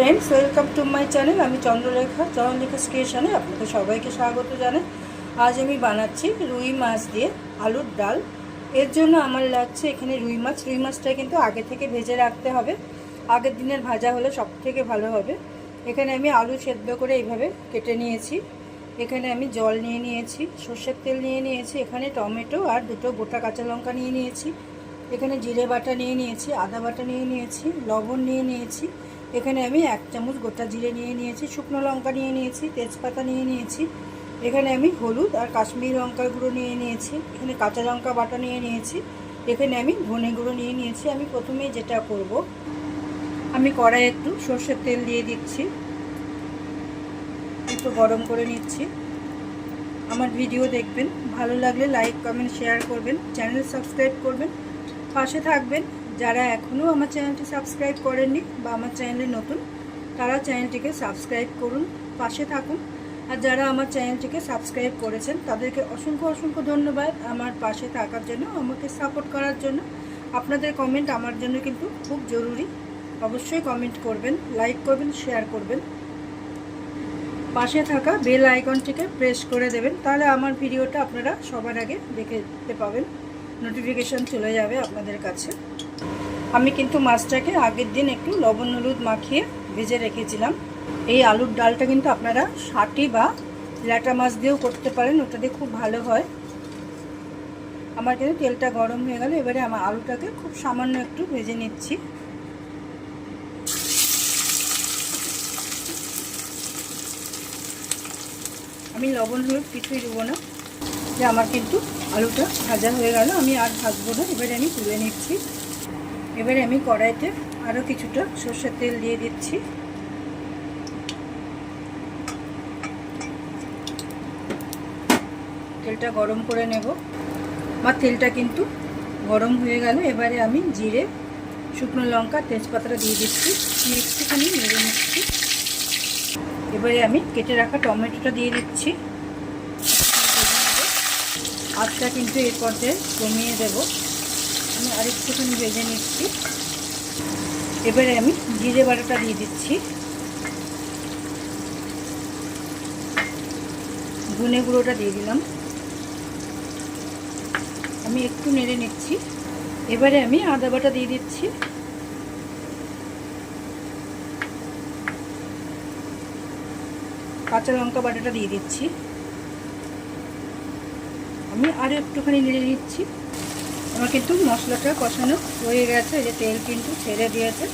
Friends welcome to my channel আমি চন্দ্রলেখা চন্দ্রলেখা স্টেশনে আপনাদের সবাইকে স্বাগত জানাই। আজ আমি বানাচ্ছি রুই মাছ দিয়ে আলুর ডাল। এর জন্য আমার লাগছে এখানে রুই মাছ। রুই মাছটা কিন্তু আগে থেকে ভেজে রাখতে হবে। আগের দিনের ভাজা হলে সব থেকে ভালো হবে। এখানে আমি আলু সেদ্ধ করে এইভাবে কেটে নিয়েছি। এখানে আমি জল নিয়ে নিয়েছি, সর্ষের তেল নিয়ে নিয়েছি, এখানে টমেটো আর দুটো গোটা কাঁচা লঙ্কা নিয়ে নিয়েছি। এখানে জিরে বাটা নিয়ে নিয়েছি, আদা বাটা নিয়ে নিয়েছি, লবণ নিয়ে নিয়েছি। এখানে আমি এক চামচ গোটা জিরে নিয়ে নিয়েছি, শুকনো লঙ্কা নিয়ে নিয়েছি, তেজপাতা নিয়ে নিয়েছি। এখানে আমি হলুদ আর কাশ্মীরি লঙ্কার গুঁড়ো নিয়ে নিয়েছি, এখানে কাঁচা লঙ্কা বাটা নিয়ে নিয়েছি, এখানে আমি ধনে গুঁড়ো নিয়ে নিয়েছি। আমি প্রথমে যেটা করব, আমি কড়াই একটু সর্ষের তেল দিয়ে দিচ্ছি। একটু গরম করে নিচ্ছি। আমার ভিডিও দেখবেন, ভালো লাগলে লাইক, কমেন্ট, শেয়ার করবেন, চ্যানেল সাবস্ক্রাইব করবেন, পাশে থাকবেন। যারা এখনও আমার চ্যানেলটি সাবস্ক্রাইব করেননি বা আমার চ্যানেলে নতুন, তারা চ্যানেলটিকে সাবস্ক্রাইব করুন, পাশে থাকুন। আর যারা আমার চ্যানেলটিকে সাবস্ক্রাইব করেছেন, তাদেরকে অসংখ্য অসংখ্য ধন্যবাদ আমার পাশে থাকার জন্য, আমাকে সাপোর্ট করার জন্য। আপনাদের কমেন্ট আমার জন্য কিন্তু খুব জরুরি। অবশ্যই কমেন্ট করবেন, লাইক করবেন, শেয়ার করবেন। পাশে থাকা বেল আইকনটিকে প্রেস করে দেবেন, তাহলে আমার ভিডিওটা আপনারা সবার আগে দেখে পাবেন। নোটিফিকেশান চলে যাবে আপনাদের কাছে। আমি কিন্তু মাছটাকে আগের দিন একটু লবণ হলুদ মাখিয়ে ভেজে রেখেছিলাম। এই আলুর ডালটা কিন্তু আপনারা ষাটি বা ল্যাটা মাছ দিয়েও করতে পারেন, ওটা দিয়ে খুব ভালো হয়। আমার কিন্তু তেলটা গরম হয়ে গেল, এবারে আমার আলুটাকে খুব সামান্য একটু ভেজে নিচ্ছি। আমি লবণ হলুদ কিছুই দেবো না। যে আমার কিন্তু আলুটা ভাজা হয়ে গেল, আমি আর ভাজবো না। এবারে আমি তুলে নিচ্ছি। এবারে আমি কড়াইতে আরও কিছুটা সর্ষের তেল দিয়ে দিচ্ছি। তেলটা গরম করে নেব। আমার তেলটা কিন্তু গরম হয়ে গেল। এবারে আমি জিরে, শুকনো লঙ্কা, তেজপাতাটা দিয়ে দিচ্ছি। একটুখানি নেড়ে নিচ্ছি। এবারে আমি কেটে রাখা টমেটোটা দিয়ে দিচ্ছি। আজটা কিন্তু এর পর্যায়ে কমিয়ে দেব। আমি আরেকটুখানি ভেজে নিচ্ছি। এবারে আমি জিরে বাটাটা দিয়ে দিচ্ছি। ধনে গুঁড়োটা দিয়ে দিলাম। আমি একটু নেড়ে নিচ্ছি। এবারে আমি আদা বাটা দিয়ে দিচ্ছি। কাঁচা লঙ্কা বাটাটা দিয়ে দিচ্ছি। আমি আরও একটুখানি নেড়ে নিচ্ছি। আমার কিন্তু মশলাটা কষানো হয়ে গেছে, এই যে তেল কিন্তু ছেড়ে দিয়েছে।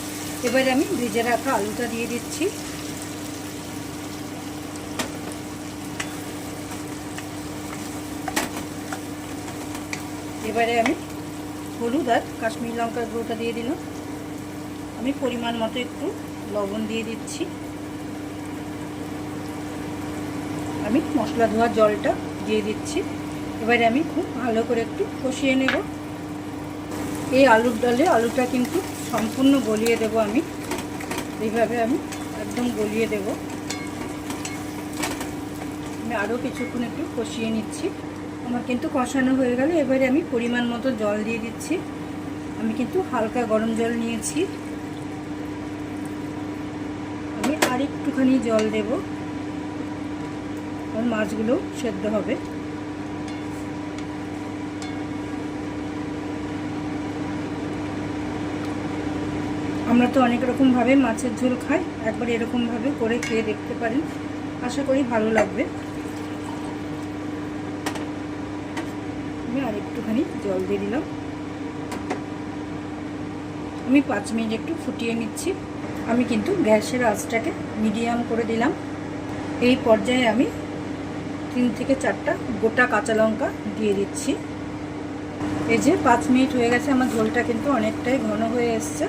এবারে আমি ভিজে রাখা আলুটা দিয়ে দিচ্ছি। এবারে আমি হলুদ আর কাশ্মীর লঙ্কার গুঁড়োটা দিয়ে দিলাম। আমি পরিমাণ মতো একটু লবণ দিয়ে দিচ্ছি। আমি মশলা ধোয়ার জলটা দিয়ে দিচ্ছি। এবারে আমি খুব ভালো করে একটু কষিয়ে নেব। এই আলুর ডালে আলুটা কিন্তু সম্পূর্ণ গলিয়ে দেব আমি। এইভাবে আমি একদম গলিয়ে দেব। আমি আরও কিছুক্ষণ একটু কষিয়ে নিচ্ছি। আমার কিন্তু কষানো হয়ে গেল। এবারে আমি পরিমাণ মতো জল দিয়ে দিচ্ছি। আমি কিন্তু হালকা গরম জল নিয়েছি। আমি আর একটুখানি জল দেব। কারণ মাছগুলো সেদ্ধ হবে। আমরা তো অনেক রকমভাবে মাছের ঝোল খাই, একবার এরকমভাবে করে খেয়ে দেখতে পারেন আশা করি ভালো লাগবে। আমি আর একটুখানি জল দিয়ে দিলাম। আমি পাঁচ মিনিট একটু ফুটিয়ে নিচ্ছি। আমি কিন্তু গ্যাসের আঁচটাকে মিডিয়াম করে দিলাম। এই পর্যায়ে আমি তিন থেকে চারটা গোটা কাঁচা লঙ্কা দিয়ে দিচ্ছি। এই যে পাঁচ মিনিট হয়ে গেছে, আমার ঝোলটা কিন্তু অনেকটাই ঘন হয়ে এসছে।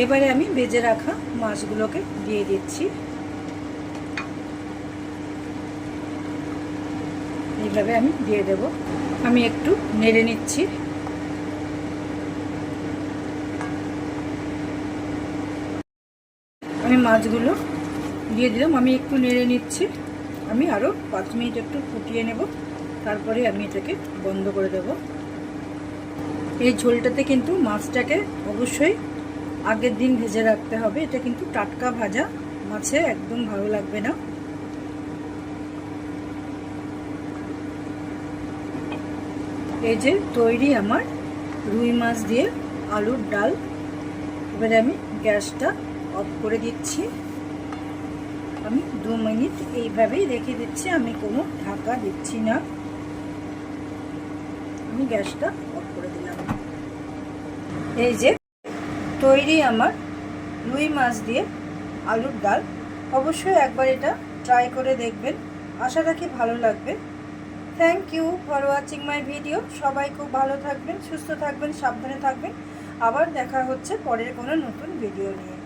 এবারে আমি বেজে রাখা মাছগুলোকে দিয়ে দিচ্ছি। এইভাবে আমি দিয়ে দেব। আমি একটু নেড়ে নিচ্ছি। আমি মাছগুলো দিয়ে দিলাম। আমি একটু নেড়ে নিচ্ছি। আমি আরও পাঁচ মিনিট একটু ফুটিয়ে নেব। তারপরে আমি এটাকে বন্ধ করে দেব। এই ঝোলটাতে কিন্তু মাছটাকে অবশ্যই আগের দিন ভেজে রাখতে হবে। এটা কিন্তু টাটকা ভাজা। আছে একদম ভালো লাগবে না। এই যে তৈরি আমার রুই মাছ দিয়ে আলুর ডাল। এবারে আমি গ্যাসটা অফ করে দিচ্ছি। আমি দু মিনিট এইভাবেই রেখে দিচ্ছি। আমি কোনো ঢাকা দিচ্ছি না। আমি গ্যাসটা অফ করে দিলাম। এই যে তৈরি আমার রুই মাছ দিয়ে আলুর ডাল। অবশ্যই একবার এটা ট্রাই করে দেখবেন। আশা রাখি ভালো লাগবে। Thank you for watching my video সবাই খুব ভালো থাকবেন, সুস্থ থাকবেন, সাবধানে থাকবেন। আবার দেখা হচ্ছে পরের কোনো নতুন ভিডিও নিয়ে।